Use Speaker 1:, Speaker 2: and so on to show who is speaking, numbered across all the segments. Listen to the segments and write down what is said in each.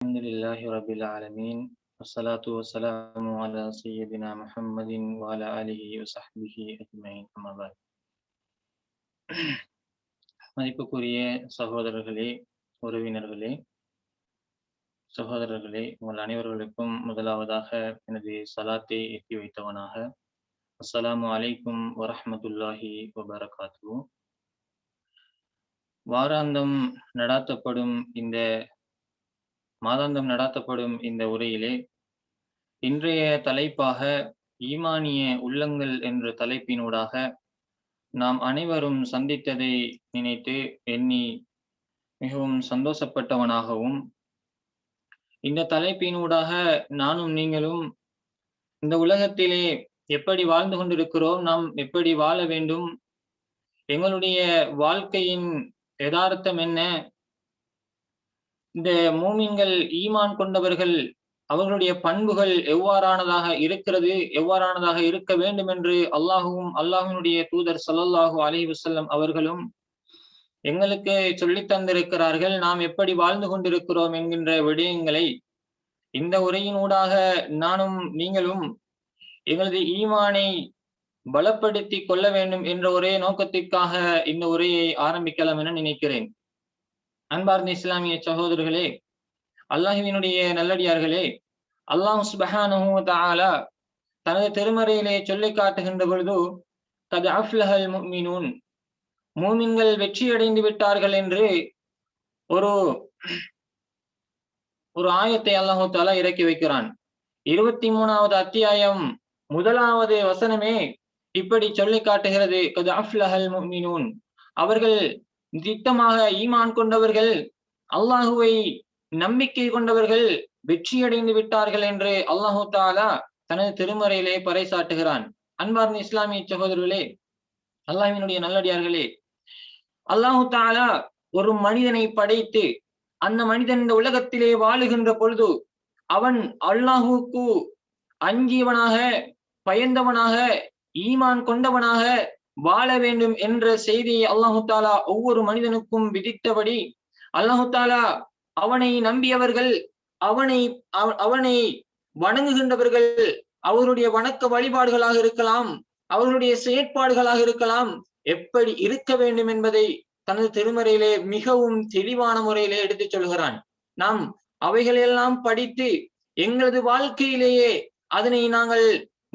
Speaker 1: الحمد لله رب العالمين والصلاة والسلام على سيدنا محمد وعلى آله وصحبه أجمعين أما بعد மதிப்புக்குரிய சகோதரர்களே உறவினர்களே சகோதரர்களே உங்கள் அனைவர்களுக்கும் முதலாவதாக எனது சலாத்தை எட்டி வைத்தவனாக அஸ்ஸலாமு அலைக்கும் வரஹ்மத்துல்லாஹி வபரகாத்து வாராந்தம் நடாத்தப்படும் இந்த மாதாந்தம் நடாத்தப்படும் இந்த உரையிலே இன்றைய தலைப்பாக ஈமானிய உள்ளங்கள் என்ற தலைப்பினூடாக நாம் அனைவரும் சந்தித்ததை நினைத்து எண்ணி மிகவும் சந்தோஷப்பட்டவனாகவும் இந்த தலைப்பினூடாக நானும் நீங்களும் இந்த உலகத்திலே எப்படி வாழ்ந்து கொண்டிருக்கிறோம் நாம் எப்படி வாழ வேண்டும் எங்களுடைய வாழ்க்கையின் யதார்த்தம் என்ன இந்த மூமின்கள் ஈமான் கொண்டவர்கள் அவர்களுடைய பண்புகள் எவ்வாறானதாக இருக்கிறது எவ்வாறானதாக இருக்க வேண்டும் என்று அல்லாஹுவும் அல்லாஹினுடைய தூதர் சல்லல்லாஹு அலி வசல்லம் அவர்களும் எங்களுக்கு சொல்லித் தந்திருக்கிறார்கள். நாம் எப்படி வாழ்ந்து கொண்டிருக்கிறோம் என்கின்ற விடயங்களை இந்த உரையினூடாக நானும் நீங்களும் எங்களது ஈமானை பலப்படுத்தி கொள்ள வேண்டும் என்ற ஒரே நோக்கத்திற்காக இந்த உரையை ஆரம்பிக்கலாம் என நினைக்கிறேன். அன்பார்ந்த இஸ்லாமிய சகோதரர்களே அல்லாஹுவினுடைய நல்லடியார்களே அல்லாஹ் சுபஹானு தாலா தனது திருமறையிலே சொல்லி காட்டுகின்ற பொழுது கது அஃப்லஹல் முக்மினூன் மூமின்கள் வெற்றியடைந்து விட்டார்கள் என்று ஒரு ஒரு ஆயத்தை அல்லாஹு தாலா இறக்கி வைக்கிறான். இருபத்தி மூணாவது அத்தியாயம் முதலாவது வசனமே இப்படி சொல்லி காட்டுகிறது. கது அஃப்லஹல் முக்மினூன் அவர்கள் திட்டமாக ஈமான் கொண்டவர்கள் அல்லாஹுவை நம்பிக்கை கொண்டவர்கள் வெற்றியடைந்து விட்டார்கள் என்று அல்லாஹு தாலா தனது திருமறையிலே பறைசாட்டுகிறான். அன்பார்ந்த இஸ்லாமிய சகோதரர்களே அல்லாஹினுடைய நல்லடியார்களே அல்லாஹு தாலா ஒரு மனிதனை படைத்து அந்த மனிதன் இந்த உலகத்திலே வாழுகின்ற பொழுது அவன் அல்லாஹுக்கு அஞ்சியவனாக பயந்தவனாக ஈமான் கொண்டவனாக வாழ வேண்டும் என்ற செய்தியை அல்லாஹு தாலா ஒவ்வொரு மனிதனுக்கும் விதித்தபடி அல்லாஹு தாலா அவனை நம்பியவர்கள் அவனை அவனை வணங்குகின்றவர்கள் அவருடைய வணக்க வழிபாடுகளாக இருக்கலாம் அவர்களுடைய செயற்பாடுகளாக இருக்கலாம் எப்படி இருக்க வேண்டும் என்பதை தனது திருமறையிலே மிகவும் தெளிவான முறையிலே எடுத்துச் சொல்கிறான். நாம் அவைகளெல்லாம் படித்து எங்களது வாழ்க்கையிலேயே அதனை நாங்கள்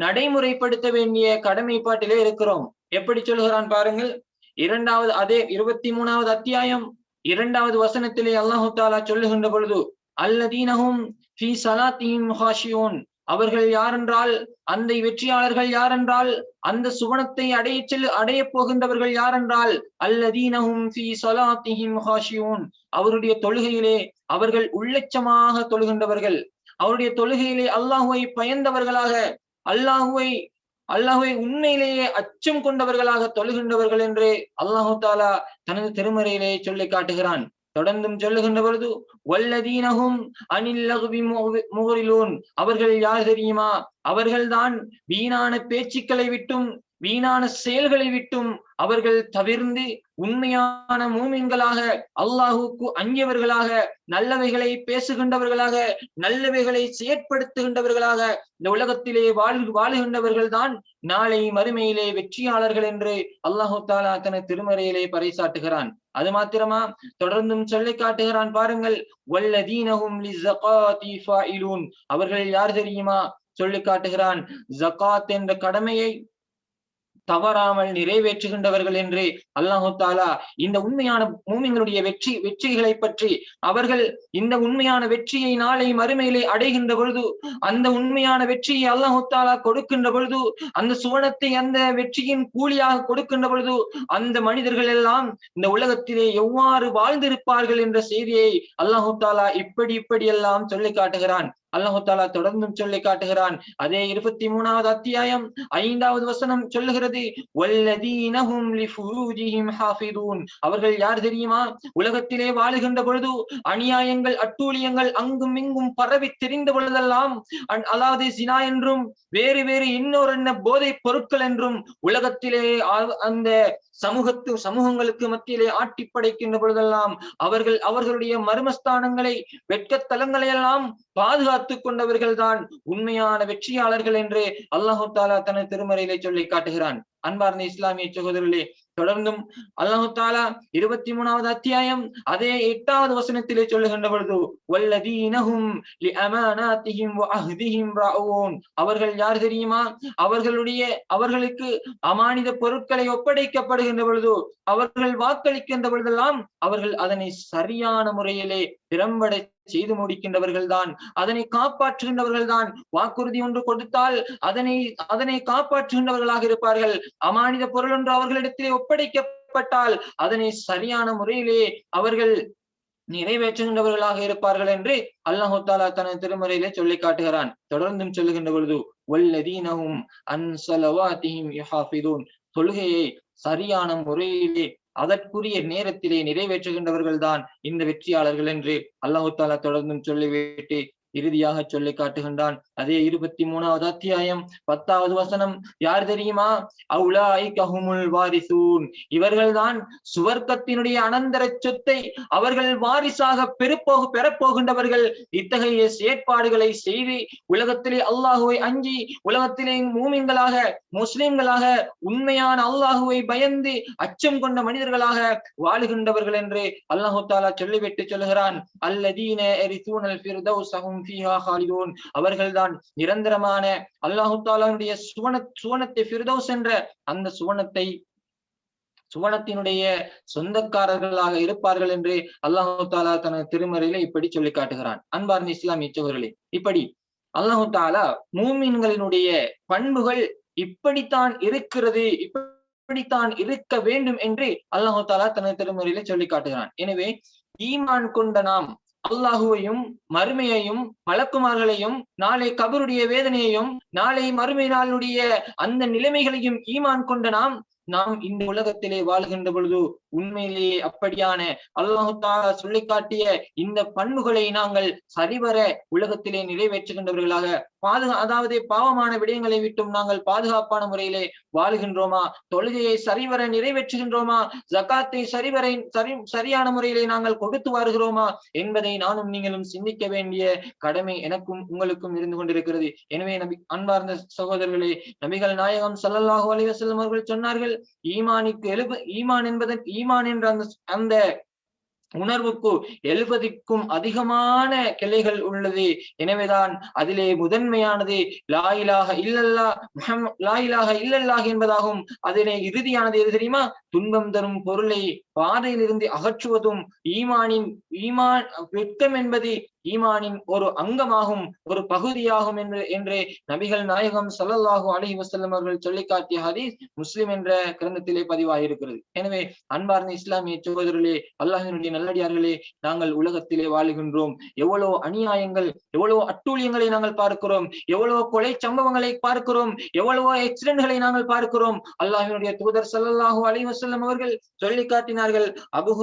Speaker 1: நடைமுறைப்படுத்த வேண்டிய கடமைப்பாட்டிலே இருக்கிறோம். எப்படி சொல்கிறான் பாருங்கள்? இரண்டாவது அதே இருபத்தி மூணாவது அத்தியாயம் இரண்டாவது வசனத்திலே அல்லாஹு தாலா சொல்லுகின்ற பொழுது அல்லதீனஹும் ஃபி அவர்கள் யாரென்றால் அந்த வெற்றியாளர்கள் யாரென்றால் அந்த சுவனத்தை அடைய செல் அடைய போகின்றவர்கள் யாரென்றால் அல்லதீனஹும் ஃபி சலாத்திஹிம் ஹாஷியூன் அவருடைய தொழுகையிலே அவர்கள் உள்ளச்சமாக தொழுகின்றவர்கள். அவருடைய தொழுகையிலே அல்லாஹுவை பயந்தவர்களாக அல்லாஹுவை அல்லாஹுவை உண்மையிலேயே அச்சம் கொண்டவர்களாக தொழுகின்றவர்கள் என்று அல்லாஹு தாலா தனது திருமறையிலே சொல்லி காட்டுகிறான். தொடர்ந்தும் சொல்லுகின்ற பொழுது வல்லதீனகும் அனில்லகுவி முகரிலூன் அவர்கள் யார் தெரியுமா? அவர்கள்தான் வீணான பேச்சுக்களை விட்டும் வீணான செயல்களை விட்டும் அவர்கள் தவிர்ந்து உண்மையான மூமின்களாக அல்லாஹுக்கு அஞ்சியவர்களாக நல்லவைகளை பேசுகின்றவர்களாக நல்லவைகளை செயற்படுத்துகின்றவர்களாக இந்த உலகத்திலே வாழ் வாழுகின்றவர்கள் தான் நாளை மறுமையிலே வெற்றியாளர்கள் என்று அல்லாஹு தாலா தன திருமறையிலே பறைசாட்டுகிறான். அது மாத்திரமா? தொடர்ந்தும் சொல்லி காட்டுகிறான் பாருங்கள். அவர்கள் யார் தெரியுமா? சொல்லி காட்டுகிறான். ஜகாத் என்ற கடமையை தவறாமல் நிறைவேற்றுகின்றவர்கள் என்று அல்லாஹு தாலா இந்த உண்மையான மூமிங்களுடைய வெற்றி வெற்றிகளை பற்றி அவர்கள் இந்த உண்மையான வெற்றியை நாளை மறுமையிலே அடைகின்ற பொழுது அந்த உண்மையான வெற்றியை அல்லாஹு தாலா கொடுக்கின்ற பொழுது அந்த சுவனத்தை அந்த வெற்றியின் கூலியாக கொடுக்கின்ற பொழுது அந்த மனிதர்கள் எல்லாம் இந்த உலகத்திலே எவ்வாறு வாழ்ந்திருப்பார்கள் என்ற செய்தியை அல்லாஹு தாலா இப்படி இப்படி எல்லாம் சொல்லி காட்டுகிறான். அல்லாஹு தொடர்ந்தும் சொல்லி காட்டுகிறான். அதே இருபத்தி மூணாவது அத்தியாயம் ஐந்தாவது வசனம் சொல்லுகிறது அவர்கள் யார் தெரியுமா? உலகத்திலே வாழுகின்ற பொழுது அநியாயங்கள் அட்டூழியங்கள் அங்கும் இங்கும் பரவி தெரிந்த பொழுதெல்லாம் அதாவது சினா என்றும் வேறு வேறு இன்னொரு என்ன போதைப் பொருட்கள் என்றும் உலகத்திலே அந்த சமூகத்து சமூகங்களுக்கு மத்தியிலே ஆட்டி படைக்கின்ற பொழுதெல்லாம் அவர்கள் அவர்களுடைய மர்மஸ்தானங்களை வெட்கத்தலங்களை எல்லாம் பாதுகாத்துக் கொண்டவர்கள் தான் உண்மையான வெற்றியாளர்கள் என்று அல்லாஹு தாலா தனது திருமறையிலே சொல்லி காட்டுகிறான். அன்பார்ந்த இஸ்லாமிய சகோதரர்களே தொடர்ந்தும் அல்லாஹு தாலா இருபத்தி மூணாவது அத்தியாயம் அதே எட்டாவது வசனத்திலே சொல்லுகின்ற பொழுது வல்லதீனஹும் அவர்கள் யார் தெரியுமா? அவர்களுடைய அவர்களுக்கு அமானித பொருட்களை ஒப்படைக்கப்படுகின்ற பொழுது அவர்கள் வாக்களிக்கின்ற பொழுதெல்லாம் அவர்கள் அதனை சரியான முறையிலே திறம்பட செய்து முடிக்கின்றவர்கள் தான் அதனை காப்பாற்றுகின்றவர்கள் தான் வாக்குறுதி ஒன்று கொடுத்தால் அதனை அதனை காப்பாற்றுகின்றவர்களாக இருப்பார்கள். அமானித பொருள் ஒன்று அவர்களிடத்திலே ஒப்படைக்கப்பட்டால் அதனை சரியான முறையிலே அவர்கள் நிறைவேற்றுகின்றவர்களாக இருப்பார்கள் என்று அல்லாஹு தாலா தனது திருமறையிலே சொல்லி காட்டுகிறான். தொடர்ந்தும் சொல்லுகின்ற பொழுது ஒல்லதீனவும் அன் ஸலவாத்திஹிம் தொழுகையை சரியான முறையிலே அதற்குரிய நேரத்திலே நிறைவேற்றுகின்றவர்கள் தான் இந்த வெற்றியாளர்கள் என்று அல்லாஹு தாலா தொடர்ந்தும் சொல்லிவிட்டு இறுதியாக சொல்லி காட்டுகின்றான். அதே இருபத்தி மூணாவது அத்தியாயம் பத்தாவது வசனம். யார் தெரியுமா? அவுலாய் கஹுமுல் வாரிசூன். இவர்கள்தான் சுவர்க்கத்தினுடைய அனந்தர சொத்தை அவர்கள் வாரிசாக பெறப்போக பெறப்போகின்றவர்கள். இத்தகைய செயற்பாடுகளை செய்து உலகத்திலே அல்லாஹுவை அஞ்சி உலகத்திலே மூமின்களாக முஸ்லிம்களாக உண்மையான அல்லாஹுவை பயந்து அச்சம் கொண்ட மனிதர்களாக வாழுகின்றவர்கள் என்று அல்லாஹு தாலா சொல்லிவிட்டு சொல்கிறான் அல்லதீன எரிசூனல் ஃபிர்தௌஸஹும் ஃபீஹா ஹாலிதூன் அவர்கள்தான் நிரந்தரமான அல்லாஹு தாலாவுடைய சுவன சுவனத்தை ஃபிர்தௌஸ் என்ற அந்த சுவனத்தை சுவனத்தினுடைய சொந்தக்காரர்களாக இருப்பார்கள் என்று அல்லாஹு தாலா தனது திருமறையில இப்படி சொல்லி காட்டுகிறான். அன்பார்ந்த இஸ்லாமிய சகோதரர்களே இப்படி அல்லாஹு தாலா மூமின்களினுடைய பண்புகள் இப்படித்தான் இருக்கிறது இப்படித்தான் இருக்க வேண்டும் என்று அல்லாஹு தாலா தனது திருமறையில சொல்லி காட்டுகிறான். எனவே ஈமான் கொண்ட நாம் அல்லாஹுவையும் மறுமையையும் மலக்குமார்களையும் நாளை கபருடைய வேதனையையும் நாளை மறுமை நாளுடைய அந்த நிலைமைகளையும் ஈமான் கொண்ட நாம் நாம் இந்த உலகத்திலே வாழ்கின்ற பொழுது உண்மையிலேயே அப்படியான அல்லாஹு சொல்லி காட்டிய இந்த பண்புகளை நாங்கள் சரிவர உலகத்திலே நிறைவேற்றுகின்றவர்களாக பாதுகா அதாவது பாவமான விடயங்களை விட்டும் நாங்கள் பாதுகாப்பான முறையிலே வாழுகின்றோமா? தொழுகையை சரிவர நிறைவேற்றுகின்றோமா? ஜக்காத்தை சரிவரை சரி சரியான முறையிலே நாங்கள் கொடுத்து வருகிறோமா? என்பதை நானும் நீங்களும் சிந்திக்க வேண்டிய கடமை எனக்கும் உங்களுக்கும் இருந்து கொண்டிருக்கிறது. எனவே நபி அன்பார்ந்த சகோதரர்களே நபிகள் நாயகம் சல்லல்லாஹு அலிவசல்லம் அவர்கள் சொன்னார்கள் ஈமானுக்கு எழுப ஈமான் என்பதன் ஈமான் என்ற அந்த அந்த உணர்வுக்கு எழுபதுக்கும் அதிகமான கிளைகள் உள்ளது. எனவேதான் அதிலே முதன்மையானது லாயிலாக இல்லல்லா முஹம் லாயிலாக இல்லல்லாஹ் என்பதாகும். அதனை இறுதியானது எது தெரியுமா? துன்பம் தரும் பொருளை பாதையிலிருந்து அகற்றுவதும் ஈமானின் ஈமான் வெட்கம் என்பது ஈமானின் ஒரு அங்கமாகும் ஒரு பகுதியாகும் என்று என்று நபிகள் நாயகம் சல்லல்லாஹு அலஹி வசல்லம் அவர்கள் சொல்லி காட்டிய ஹதீஸ் முஸ்லிம் என்ற கிரந்தத்திலே பதிவாயிருக்கிறது. எனவே அன்பார்ந்த இஸ்லாமிய சகோதரர்களே அல்லாஹினுடைய நல்லடியார்களே நாங்கள் உலகத்திலே வாழுகின்றோம். எவ்வளவு அநியாயங்கள் எவ்வளவு அட்டூழியங்களை நாங்கள் பார்க்கிறோம். எவ்வளவு கொலை சம்பவங்களை பார்க்கிறோம். எவ்வளவோ ஆக்சிடென்ட்களை நாங்கள் பார்க்கிறோம். அல்லாஹினுடைய தூதர் சல்லாஹூ அலைஹி அவர்கள் சொல்லி காட்டினார்கள். அபூ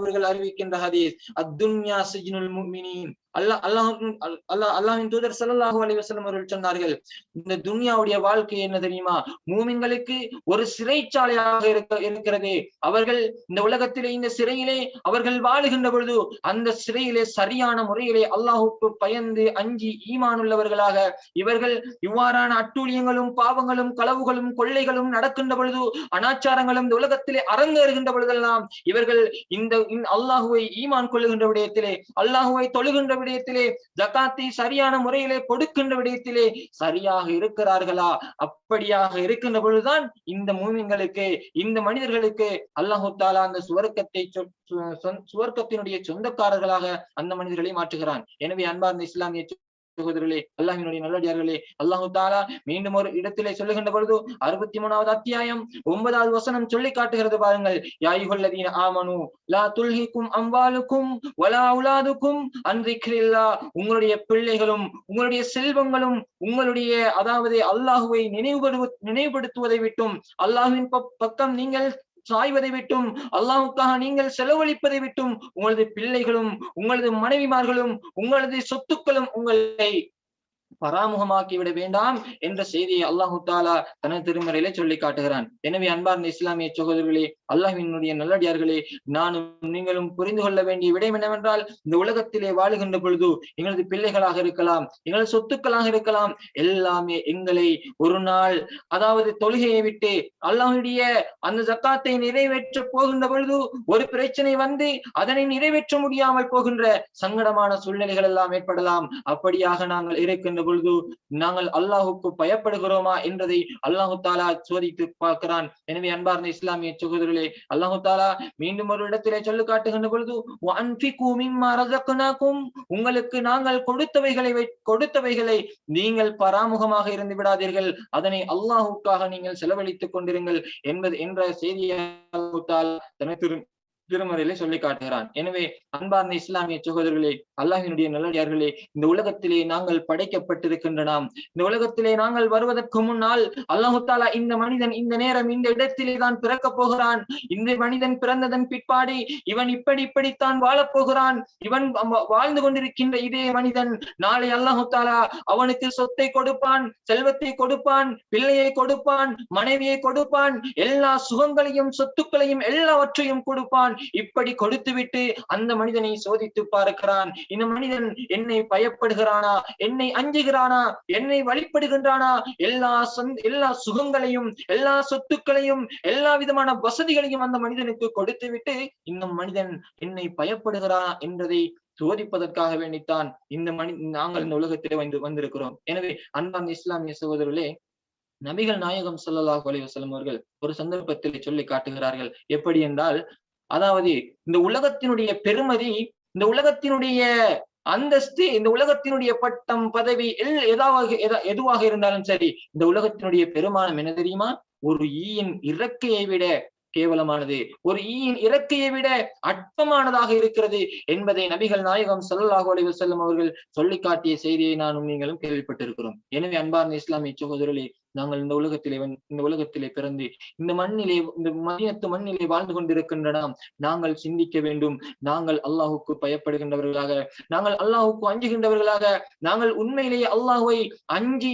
Speaker 1: அவர்கள் அறிவிக்கின்ற ஹதீஸ் அத்துன்யா சிஜினுல் முஃமினீன். அல்லாஹ் அல்லாஹின் அல்லாஹ் அல்லாஹ்வின் தூதர் ஸல்லல்லாஹு அலிவசலம் அவர்கள் சொன்னார்கள் இந்த துன்யாவுடைய வாழ்க்கை என்ன தெரியுமா? மூமிங்களுக்கு ஒரு சிறைச்சாலையாக இருக்க இருக்கிறது. அவர்கள் இந்த உலகத்திலே இந்த சிறையிலே அவர்கள் வாழுகின்ற பொழுது அந்த சிறையிலே சரியான முறையிலே அல்லாஹுக்கு பயந்து அஞ்சி ஈமான் உள்ளவர்களாக இவர்கள் இவ்வாறான அட்டூழியங்களும் பாவங்களும் களவுகளும் கொள்ளைகளும் நடக்கின்ற பொழுது அனாச்சாரங்களும் இந்த உலகத்திலே அரங்கேறுகின்ற பொழுதெல்லாம் இவர்கள் இந்த அல்லாஹுவை ஈமான் கொள்ளுகின்ற விடயத்திலே அல்லாஹுவை தொழுகின்ற விடயத்திலே ஜகாத்தை சரியான முறையிலே கொடுக்கின்ற விடயத்திலே சரியாக இருக்கிறார்களா? அப்படியாக இருக்கின்ற பொழுதுதான் இந்த மூமிங்களுக்கு இந்த மனிதர்களுக்கு அல்லாஹு தாலா அந்த சுவர்க்கத்தை சுவர்க்கத்தினுடைய சொந்தக்காரர்களாக அந்த மனிதர்களை மாற்றுகிறான். எனவே அன்பார்ந்த இஸ்லாமிய சகோதரர்களே அல்லாஹினுடைய நல்லடியார்களே அல்லாஹு தாலா மீண்டும் ஒரு இடத்திலே சொல்லுகின்ற பொழுது அறுபத்தி மூணாவது அத்தியாயம் ஒன்பதாவது வசனம் சொல்லி காட்டுகிறது பாருங்கள். யாயுகொல்லதீன ஆமனு லா துல்ஹிக்கும் அம்பாலுக்கும் வலா உலாதுக்கும் அன்றிக்கிறில்லா உங்களுடைய பிள்ளைகளும் உங்களுடைய செல்வங்களும் உங்களுடைய அதாவது அல்லாஹுவை நினைவுபடு நினைவுபடுத்துவதை விட்டும் அல்லாஹுவின் பக்கம் நீங்கள் சாய்வதை விட்டும் அல்லாவுக்காக நீங்கள் செலவழிப்பதை விட்டும் உங்களது பிள்ளைகளும் உங்களது மனைவிமார்களும் உங்களது சொத்துக்களும் உங்களை பராமுகமாக்கி விட வேண்டாம் என்ற செய்தியை அல்லாஹு தாலா தனது திருமறையில சொல்லி காட்டுகிறான். எனவே அன்பார்ந்த இஸ்லாமிய சகோதரர்களே அல்லாஹினுடைய நல்லடியார்களே நானும் நீங்களும் புரிந்து கொள்ள வேண்டிய விடயம் என்னவென்றால் இந்த உலகத்திலே வாழுகின்ற பொழுது எங்களது பிள்ளைகளாக இருக்கலாம் எங்களது சொத்துக்களாக இருக்கலாம் எல்லாமே எங்களை ஒரு நாள் அதாவது தொழுகையை விட்டு அல்லாஹுடைய அந்த ஜக்காத்தை நிறைவேற்ற போகின்ற பொழுது ஒரு பிரச்சனை வந்து அதனை நிறைவேற்ற முடியாமல் போகின்ற சங்கடமான சூழ்நிலைகள் எல்லாம் ஏற்படலாம். அப்படியாக நாங்கள் இருக்கின்ற பொழுது நாங்கள் அல்லாஹுக்கு பயப்படுகிறோமா என்பதை அல்லாஹு தாலா சோதித்து பார்க்கிறான். எனவே அன்பார்ந்த இஸ்லாமிய சகோதரர்களே அல்லாஹு தாலா மீண்டும் ஒரு இடத்திலே சொல்லு காட்டுகின்ற பொழுது உங்களுக்கு நாங்கள் கொடுத்தவைகளை கொடுத்தவைகளை நீங்கள் பராமுகமாக இருந்து விடாதீர்கள். அதனை அல்லாஹுக்காக நீங்கள் செலவழித்துக் கொண்டிருங்கள் என்பது என்ற செய்தியை திரு தனது திருமறையிலே சொல்லி காட்டுகிறான். எனவே அன்பார்ந்த இஸ்லாமிய சகோதரர்களே அல்லாஹினுடைய நல்லடியார்களே இந்த உலகத்திலே நாங்கள் படைக்கப்பட்டிருக்கின்ற நாம் இந்த உலகத்திலே நாங்கள் வருவதற்கு முன்னால் அல்லாஹு தாலா இந்த மனிதன் இந்த நேரம் இந்த இடத்திலே தான் பிறக்க போகிறான். இந்த மனிதன் பிறந்ததன் பிற்பாடு இவன் இப்படி இப்படித்தான் வாழப் போகிறான். இவன் வாழ்ந்து கொண்டிருக்கின்ற இதே மனிதன் நாளை அல்லாஹு தாலா அவனுக்கு சொத்தை கொடுப்பான் செல்வத்தை கொடுப்பான் பிள்ளையை கொடுப்பான் மனைவியை கொடுப்பான் எல்லா சுகங்களையும் சொத்துக்களையும் எல்லாவற்றையும் கொடுப்பான். இப்படி கொடுத்துவிட்டு அந்த மனிதனை சோதித்து பார்க்கிறான். இந்த மனிதன் என்னை பயப்படுகிறானா? என்னை அஞ்சுகிறானா? என்னை வழிபடுகின்றானா? எல்லா எல்லா சுகங்களையும் எல்லா சொத்துக்களையும் எல்லா விதமான வசதிகளையும் அந்த மனிதனுக்கு கொடுத்து விட்டு இந்த மனிதன் என்னை பயப்படுகிறானா என்பதை சோதிப்பதற்காக வேண்டித்தான் இந்த மனி நாங்கள் இந்த உலகத்திலே வந்து வந்திருக்கிறோம். எனவே அன்பான் இஸ்லாமிய சகோதரர்களே நபிகள் நாயகம் சொல்லலாஹு அலிவசலம் அவர்கள் ஒரு சந்தர்ப்பத்தில் சொல்லி காட்டுகிறார்கள். எப்படி என்றால் அதாவது இந்த உலகத்தினுடைய பெருமதி இந்த உலகத்தினுடைய அந்தஸ்து இந்த உலகத்தினுடைய பட்டம் பதவி எல் எதாவது எதுவாக இருந்தாலும் சரி இந்த உலகத்தினுடைய பெருமானம் என்ன தெரியுமா? ஒரு ஈயின் இறக்கையை விட கேவலமானது. ஒரு ஈயின் இறக்கையை விட அற்பமானதாக இருக்கிறது என்பதை நபிகள் நாயகம் சல்லாஹூ அலி வசல்லம் அவர்கள் சொல்லி காட்டிய செய்தியை நானும் நீங்களும் கேள்விப்பட்டிருக்கிறோம். எனவே அன்பார்ந்த இஸ்லாமிய சகோதரர்களே நாங்கள் இந்த உலகத்திலே இந்த உலகத்திலே பிறந்து இந்த மண்ணிலே இந்த மதியத்து மண்ணிலே வாழ்ந்து கொண்டிருக்கின்றன நாங்கள் சிந்திக்க வேண்டும். நாங்கள் அல்லாஹுக்கு பயப்படுகின்றவர்களாக நாங்கள் அல்லாஹுக்கு அஞ்சுகின்றவர்களாக நாங்கள் உண்மையிலேயே அல்லாஹுவை அஞ்சி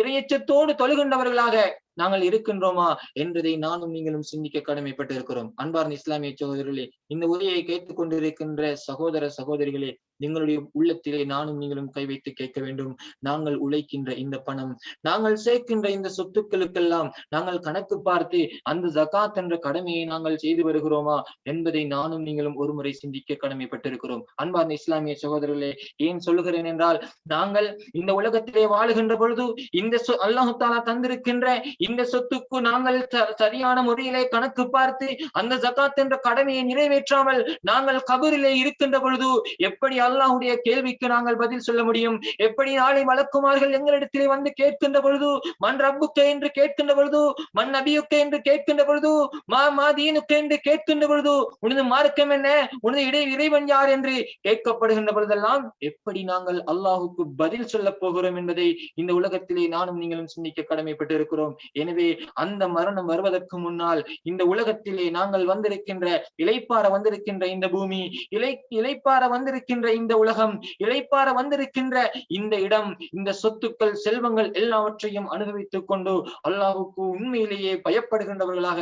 Speaker 1: இரையச்சத்தோடு தொழுகின்றவர்களாக நாங்கள் இருக்கின்றோமா என்பதை நானும் நீங்களும் சிந்திக்க கடமைப்பட்டு இருக்கிறோம் அன்பார்ந்த இஸ்லாமிய சகோதரர்களே இந்த உரையை கேட்டுக் கொண்டிருக்கின்ற சகோதர சகோதரிகளே எங்களுடைய உள்ளத்திலே நானும் நீங்களும் கை வைத்து கேட்க வேண்டும். நாங்கள் உழைக்கின்ற இந்த பணம் நாங்கள் சேர்க்கின்ற இந்த சொத்துக்களுக்கெல்லாம் நாங்கள் கணக்கு பார்த்து அந்த ஜகாத் என்ற கடமையை நாங்கள் செய்து வருகிறோமா என்பதை நானும் நீங்களும் ஒருமுறை சிந்திக்க கடமைப்பட்டிருக்கிறோம். அன்பார்ந்த இஸ்லாமிய சகோதரர்களே ஏன் சொல்லுகிறேன் என்றால் நாங்கள் இந்த உலகத்திலே வாழுகின்ற பொழுது இந்த அல்லாஹு தாலா தந்திருக்கின்ற இந்த சொத்துக்கு நாங்கள் சரியான முறையிலே கணக்கு பார்த்து அந்த ஜகாத் என்ற கடமையை நிறைவேற்றாமல் நாங்கள் கபரிலே இருக்கின்ற பொழுது எப்படி அல்லாஹுடைய கேள்விக்கு நாங்கள் பதில் சொல்ல முடியும்? எப்படி நாளை வழக்குமார்கள் எங்களிடத்திலே வந்து கேட்கின்ற பொழுது மண் ரப்புக்கே என்று கேட்கின்ற பொழுது மண் அபியுக்கே என்று கேட்கின்ற பொழுது மா மாதீனுக்கு என்று கேட்கின்ற பொழுது உனது மார்க்கம் என்ன? உனது இடை இறைவன் யார் என்று கேட்கப்படுகின்ற பொழுதெல்லாம் எப்படி நாங்கள் அல்லாஹுக்கு பதில் சொல்ல போகிறோம் என்பதை இந்த உலகத்திலே நானும் நீங்களும் சிந்திக்க கடமைப்பட்டு இருக்கிறோம் எனவே அந்த மரணம் வருவதற்கு முன்னால் இந்த உலகத்திலே நாங்கள் வந்திருக்கின்ற இலைப்பார வந்திருக்கின்ற இந்த பூமி இலை இலைப்பார வந்திருக்கின்ற இந்த உலகம் இலைப்பார வந்திருக்கின்ற இந்த இடம் இந்த சொத்துக்கள் செல்வங்கள் எல்லாவற்றையும் அனுபவித்துக் கொண்டு அல்லாஹுக்கு உண்மையிலேயே பயப்படுகின்றவர்களாக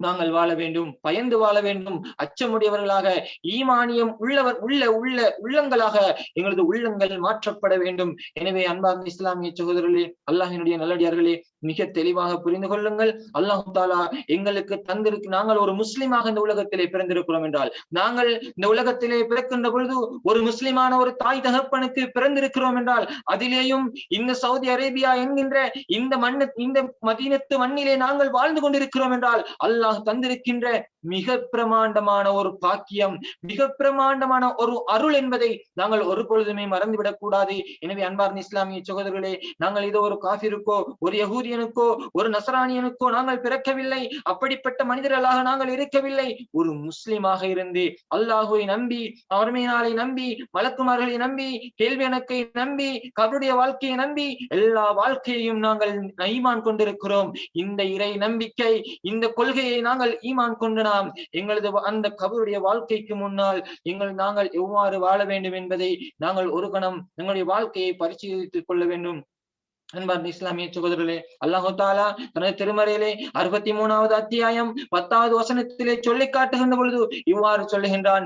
Speaker 1: நாங்கள் வாழ வேண்டும் பயந்து வாழ வேண்டும் அச்சமுடையவர்களாக ஈமானியம் உள்ளவர் உள்ள உள்ள உள்ளங்களாக எங்களது உள்ளங்கள் மாற்றப்பட வேண்டும். எனவே அன்பார்ந்த இஸ்லாமிய சகோதரர்களே அல்லாஹினுடைய நல்லடியார்களே மிக தெளிவாக புரிந்து கொள்ளுங்கள். அல்லாஹு தாலா எங்களுக்கு தந்திருக்கு. நாங்கள் ஒரு முஸ்லீமாக இந்த உலகத்திலே பிறந்திருக்கிறோம் என்றால் நாங்கள் இந்த உலகத்திலே பிறக்கின்ற பொழுது ஒரு முஸ்லிமான ஒரு தாய் தகப்பனுக்கு பிறந்திருக்கிறோம் என்றால் அதிலேயும் இந்த சவுதி அரேபியா என்கின்ற இந்த மண்ணு இந்த மதீனத்து மண்ணிலே நாங்கள் வாழ்ந்து கொண்டிருக்கிறோம் என்றால் அல்லாஹ் தந்திருக்கின்ற மிக பிரமாண்டமான ஒரு பாக்கியம் மிக பிரமாண்டமான ஒரு அருள் என்பதை நாங்கள் ஒரு பொழுதுமே மறந்துவிடக் கூடாது. எனவே அன்பார்ந்த இஸ்லாமிய சகோதரர்களே நாங்கள் இதோ ஒரு காபிருக்கோ ஒரு யகூதியனுக்கோ ஒரு நசராணியனுக்கோ நாங்கள் பிறக்கவில்லை. அப்படிப்பட்ட மனிதர்களாக நாங்கள் இருக்கவில்லை. ஒரு முஸ்லிமாக இருந்து அல்லாஹுவை நம்பி அவர்மை நம்பி மலக்குமார்களை நம்பி கேள்வி எனக்கை நம்பி கபருடைய வாழ்க்கையை நம்பி எல்லா வாழ்க்கையையும் நாங்கள் ஈமான் கொண்டிருக்கிறோம். இந்த இறை நம்பிக்கை இந்த கொள்கையை நாங்கள் ஈமான் கொண்டு நாம் எங்களது அந்த கபருடைய வாழ்க்கைக்கு முன்னால் எங்கள் நாங்கள் எவ்வாறு வாழ வேண்டும் என்பதை நாங்கள் ஒரு கணம் எங்களுடைய வாழ்க்கையை பரிசீலித்துக் கொள்ள வேண்டும். அன்பார்ந்த இஸ்லாமிய சகோதரர்களே அல்லாஹு தாலா தனது திருமறையிலே அறுபத்தி மூணாவது அத்தியாயம் பத்தாவது வசனத்திலே சொல்லி காட்டுகின்ற பொழுது இவ்வாறு சொல்லுகின்றான்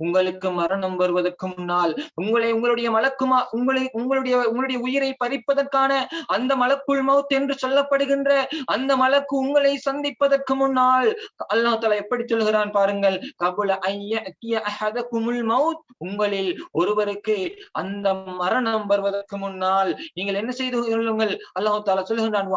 Speaker 1: உங்களுக்கு மரணம் வருவதற்கு முன்னால் உங்களை உங்களுடைய மலக்குமா உங்களை உங்களுடைய உங்களுடைய உயிரை பறிப்பதற்கான அந்த மலக்குள் மவுத் என்று சொல்லப்படுகின்ற அந்த மலக்கு உங்களை சந்திப்பதற்கு முன்னால் அல்லாஹ் தாலா எப்படி சொல்கிறான் பாருங்கள் கபுல குமுல் மவுத் உங்களில் ஒருவருக்கு அந்த மரணம் வருவதற்கு முன்னால் நீங்கள் என்ன செய்து கொள்ளுங்கள்? அல்லாஹு தாலா சொல்லுகின்றான்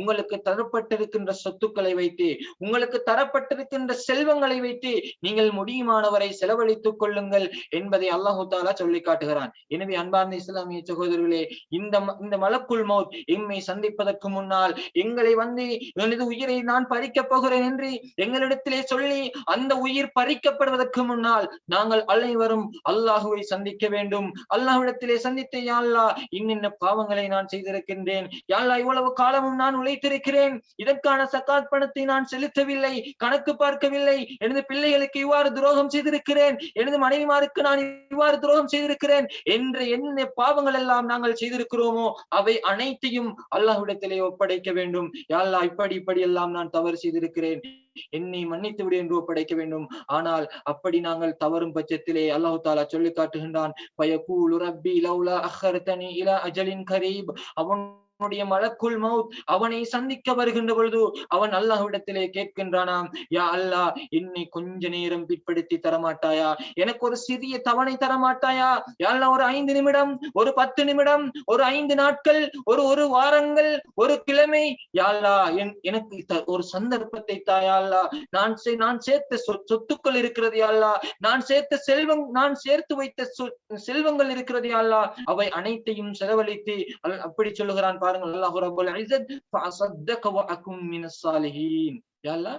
Speaker 1: உங்களுக்கு தரப்பட்டிருக்கின்ற சொத்துக்களை வைத்து உங்களுக்கு தரப்பட்டிருக்கின்ற செல்வங்களை வைத்து நீங்கள் முடியுமானவரை செலவழித்துக் கொள்ளுங்கள் என்பதை அல்லாஹு தாலா சொல்லி காட்டுகிறான். எனவே அன்பார்ந்த இஸ்லாமிய சகோதரர்களே இந்த இந்த மலக்குள் மௌத் எம்மை சந்திப்பதற்கு முன்னால் எங்களை வந்து எனது உயிரை நான் பறிக்கப் போகிறேன் என்று எங்களிடத்திலே சொல்லி அந்த உயிர் பறிக்கப்படுவதற்கு முன்னால் நாங்கள் அனைவரும் அல்லாஹுவை சந்திக்க வேண்டும். அல்லாஹ்விடத்திலே சந்தித்த யாழ்லா இன்னின்ன பாவங்களை நான் செய்திருக்கின்றேன். யாழ்லா இவ்வளவு காலமும் நான் உழைத்திருக்கிறேன். இதற்கான சக்காத் பணத்தை நான் செலுத்தவில்லை கணக்கு பார்க்கவில்லை. எனது பிள்ளைகளுக்கு இவ்வாறு துரோகம் செய்திருக்கிறேன். எனது மனைவிமாருக்கு நான் இவ்வாறு துரோகம் செய்திருக்கிறேன். என்று என்ன பாவங்கள் எல்லாம் நாங்கள் செய்திருக்கிறோமோ அவை அனைத்தையும் அல்லாஹ்விடத்திலே ஒப்படைக்க வேண்டும். யாழ்லா இப்படி இப்படி எல்லாம் நான் தவறு செய்திருக்கிறேன். என்னை மன்னித்து விடு என்று ஒப்படைக்க வேண்டும். ஆனால் அப்படி நாங்கள் தவறும் பட்சத்திலே அல்லாஹு தாலா சொல்லி காட்டுகின்றான் பயகூலு ரப்பி லவ்லா அஹர்தனி இலா அஜலின் கரீப். அவன் அவனுடைய மலக்குள் மவுத் அவனை சந்திக்க வருகின்ற பொழுது அவன் அல்லாஹ்விடத்திலே கேட்கின்றானாம் யா அல்லாஹ் என்னை கொஞ்ச நேரம் பிற்படுத்தி தரமாட்டாயா? எனக்கு ஒரு சிறிய தவணை தரமாட்டாயா? யாழ்லா ஒரு ஐந்து நிமிடம் ஒரு பத்து நிமிடம் ஒரு ஐந்து நாட்கள் ஒரு ஒரு வாரங்கள் ஒரு கிழமை. யாழ்லா என் எனக்கு ஒரு சந்தர்ப்பத்தை தாயா நான் நான் சேர்த்த சொத்துக்கள் இருக்கிறது யாழ்லா நான் சேர்த்த செல்வம் நான் சேர்த்து வைத்த செல்வங்கள் இருக்கிறது யாழ்லா அவை அனைத்தையும் செலவழித்து அப்படி சொல்லுகிறான் பாருங்கள் அல்லாஹு ரப்பல் இஸ்ஸத் ஃபஅஸத்தக வ அகும் மினஸ் சாலிஹீன் யா அல்லாஹ்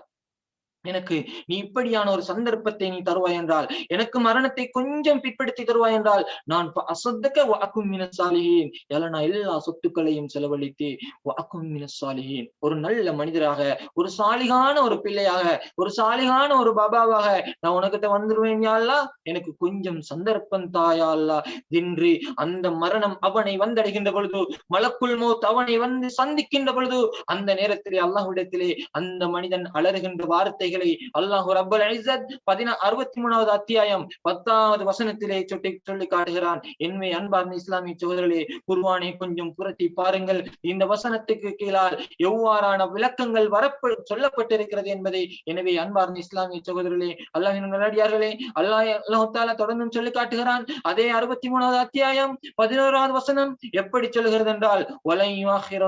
Speaker 1: எனக்கு நீ இப்படியான ஒரு சந்தர்ப்பத்தை நீ தருவாய் என்றால் எனக்கு மரணத்தை கொஞ்சம் பிற்படுத்தி தருவாய் என்றால் நான் அசத்தக்க வாக்கும் மினசாலிகேன் நான் எல்லா சொத்துக்களையும் செலவழித்து வாக்கும் மினசாலிகேன் ஒரு நல்ல மனிதராக ஒரு சாலிகான ஒரு பிள்ளையாக ஒரு சாலிகான ஒரு பாபாவாக நான் உனக்கிட்ட வந்துருவேன் யாழ்லா எனக்கு கொஞ்சம் சந்தர்ப்பம் தாயாள்லா என்று அந்த மரணம் அவனை வந்தடைகின்ற பொழுது மலக்குள் மோத் அவனை வந்து சந்திக்கின்ற பொழுது அந்த நேரத்திலே அல்லாஹ்விடத்திலே அந்த மனிதன் அலறுகின்ற வார்த்தை வார்த்தைகளை அல்லாஹு ரப்பல் ஐசத் பதினா அறுபத்தி மூணாவது அத்தியாயம் பத்தாவது வசனத்திலே சொல்லி சொல்லி காட்டுகிறான். என்மை அன்பார்ந்த இஸ்லாமிய சோதரர்களே குருவானை கொஞ்சம் புரட்டி பாருங்கள். இந்த வசனத்துக்கு கீழால் எவ்வாறான விளக்கங்கள் வரப்ப சொல்லப்பட்டிருக்கிறது என்பதை எனவே அன்பார்ந்த இஸ்லாமிய சகோதரர்களே அல்லாஹின் நல்லடியார்களே அல்லாஹ் அல்லாஹால தொடர்ந்து சொல்லி காட்டுகிறான். அதே அறுபத்தி மூணாவது அத்தியாயம் பதினோராவது வசனம் எப்படி சொல்கிறது என்றால் வலை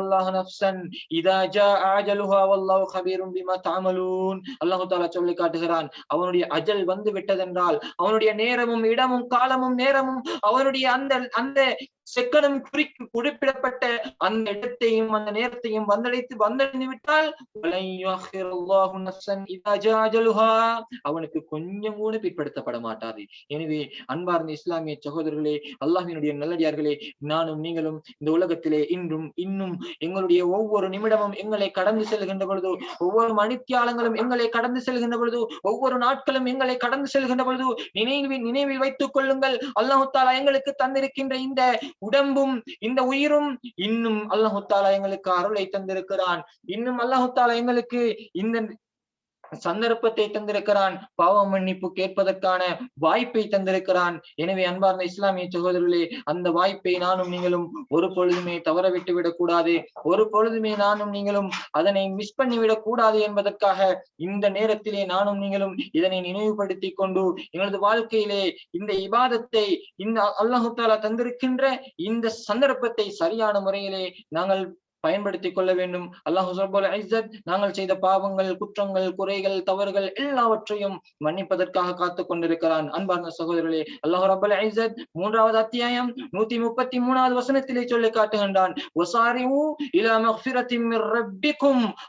Speaker 1: அல்லாஹ் நஃப்சன் இதா ஜா ஆஜலுஹா வல்லாஹு கபீரும் பிமா தஅமலூன். அல்லாஹால சொல்லி காட்டுகிறான். அவனுடைய அஜல் வந்து விட்டதென்றால் அவனுடைய நேரமும் இடமும் காலமும் நேரமும் அவனுடைய அந்த அந்த செக்கனம் குறிக்கு குறிப்பிடப்பட்ட அந்த இடத்தையும் அந்த நேரத்தையும் வந்தடைத்து வந்தடைந்து விட்டால் அவனுக்கு கொஞ்சம் கூட பிற்படுத்தப்பட மாட்டாது. எனவே அன்பார்ந்த இஸ்லாமிய சகோதரர்களே அல்லாஹினுடைய நல்லடியார்களே நானும் நீங்களும் இந்த உலகத்திலே இன்றும் இன்னும் எங்களுடைய ஒவ்வொரு நிமிடமும் எங்களை கடந்து செல்கின்ற பொழுது ஒவ்வொரு மணித்தியாலங்களும் எங்களை கடந்து செல்கின்ற பொழுது ஒவ்வொரு நாட்களும் எங்களை கடந்து செல்கின்ற பொழுது நினைவில் நினைவில் வைத்துக் கொள்ளுங்கள். அல்லாஹு தாலா எங்களுக்கு தந்திருக்கின்ற இந்த உடம்பும் இந்த உயிரும் இன்னும் அல்லாஹு தாலா எங்களுக்கு அருளை தந்திருக்கிறான். இன்னும் அல்லாஹு தாலா எங்களுக்கு இந்த சந்தர்ப்பத்தை தந்திருக்கிறான் பாவ மன்னிப்பு கேட்பதற்கான வாய்ப்பை தந்திருக்கிறான். எனவே அன்பார்ந்த இஸ்லாமிய சகோதரர்களே அந்த வாய்ப்பை நானும் நீங்களும் ஒரு பொழுதுமே தவற விட்டு விடக்கூடாது ஒரு பொழுதுமே நானும் நீங்களும் அதனை மிஸ் பண்ணிவிடக் கூடாது என்பதற்காக இந்த நேரத்திலே நானும் நீங்களும் இதனை நினைவுபடுத்தி கொண்டு எங்களது வாழ்க்கையிலே இந்த இபாதத்தை இந்த அல்லாஹு தாலா தந்திருக்கின்ற இந்த சந்தர்ப்பத்தை சரியான முறையிலே நாங்கள் பயன்படுத்திக் கொள்ள வேண்டும். அல்லாஹு நாங்கள் செய்த பாவங்கள் குற்றங்கள் குறைகள் தவறுகள் எல்லாவற்றையும் மன்னிப்பதற்காக காத்துக் கொண்டிருக்கிறான். அன்பார்ந்த சகோதரர்களே அல்லாஹு ரபுல் ஐசத் மூன்றாவது அத்தியாயம் நூத்தி முப்பத்தி மூணாவது வசனத்திலே சொல்லி காட்டுகின்றான்.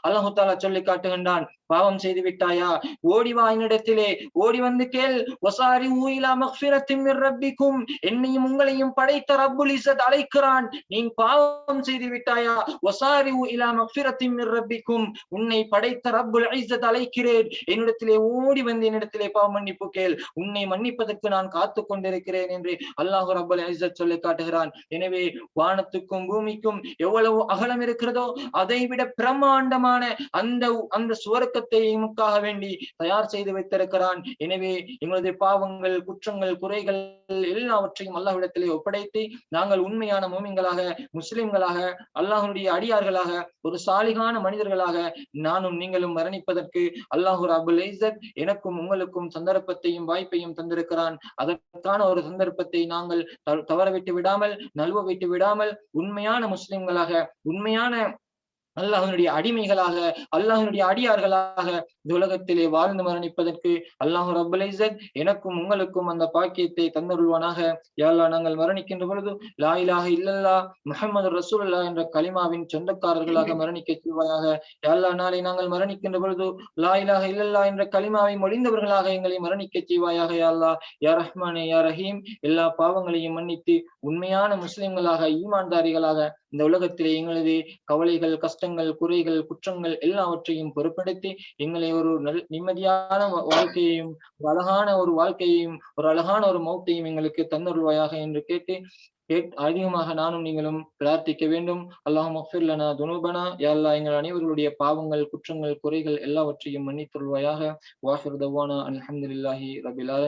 Speaker 1: அல்லாஹு தாலா சொல்லி காட்டுகின்றான். பாவம் செய்து விட்டாயா? ஓடி வா என்னிடத்திலே. ஓடி வந்து கேள். ஒசாரி ஊயிலா மக்ஃபிரத்தின் ரப்பிக்கும். என்னையும் உங்களையும் படைத்த ரப்புல் இசத் அழைக்கிறான். நீ பாவம் செய்து விட்டாயா? வசாரிவு இலா மக்ஃபிரத்தின் ரப்பிக்கும். உன்னை படைத்த ரப்புல் இஸ்ஸத் அழைக்கிறேன். என்னிடத்திலே ஓடி வந்து என்னிடத்திலே பாவ மன்னிப்பு கேள். உன்னை மன்னிப்பதற்கு நான் காத்து கொண்டிருக்கிறேன் என்று அல்லாஹு ரப்புல் இஸ்ஸத் சொல்லி காட்டுகிறான். எனவே வானத்துக்கும் பூமிக்கும் எவ்வளவு அகலம் இருக்கிறதோ அதை விட பிரம்மாண்டமான அந்த அந்த சுவர்க்கத்தை எமக்காக வேண்டி தயார் செய்து வைத்திருக்கிறான். எனவே எங்களது பாவங்கள் குற்றங்கள் குறைகள் எல்லாவற்றையும் அல்லாஹ்விடத்திலே ஒப்படைத்து நாங்கள் உண்மையான மோமிங்களாக முஸ்லிம்களாக அல்லாஹனுடைய அடியார்களாக ஒரு சாலிகான மனிதர்களாக நானும் நீங்களும் மரணிப்பதற்கு அல்லாஹூர் அபுல் எனக்கும் உங்களுக்கும் சந்தர்ப்பத்தையும் வாய்ப்பையும் தந்திருக்கிறான். அதற்கான ஒரு சந்தர்ப்பத்தை நாங்கள் தவற விட்டு விடாமல் நழுவ விட்டு விடாமல் உண்மையான முஸ்லிம்களாக உண்மையான அல்லாஹனுடைய அடிமைகளாக அல்லாஹனுடைய அடியார்களாக இந்த உலகத்திலே வாழ்ந்து மரணிப்பதற்கு அல்லாஹு ரபுல் எனக்கும் உங்களுக்கும் அந்த பாக்கியத்தை தந்தருள்வானாக. யாழ்லா நாங்கள் மரணிக்கின்ற பொழுது லாயிலாக இல்லல்லா முகமது ரசூல்லா என்ற கலிமாவின் சொந்தக்காரர்களாக மரணிக்க செய்வாயாக யாழ்லா நாளை நாங்கள் மரணிக்கின்ற பொழுது லாயிலாக இல்லல்லா என்ற கலிமாவை மொழிந்தவர்களாக எங்களை மரணிக்க செய்வாயாக. யாழ்லா யா ரஹ்மானே யா ரஹீம் எல்லா பாவங்களையும் மன்னித்து உண்மையான முஸ்லிம்களாக ஈமான்தாரிகளாக இந்த உலகத்திலே எங்களது கவலைகள் கஷ்டங்கள் குறைகள் குற்றங்கள் எல்லாவற்றையும் பொறுப்படுத்தி எங்களை ஒரு நல் நிம்மதியான வாழ்க்கையையும் ஒரு அழகான ஒரு வாழ்க்கையையும் ஒரு அழகான ஒரு மௌத்தையும் எங்களுக்கு தந்தருள்வாயாக என்று கேட்டு அதிகமாக நானும் நீங்களும் பிரார்த்திக்க வேண்டும். அல்லாஹ் மஃபிர்லனா துனுபனா. யாழ்லா எங்கள் அனைவர்களுடைய பாவங்கள் குற்றங்கள் குறைகள் எல்லாவற்றையும் மன்னித்துள்வாயாக வாஹிர் தவானா. அலமதுல்லாஹி ரபிலா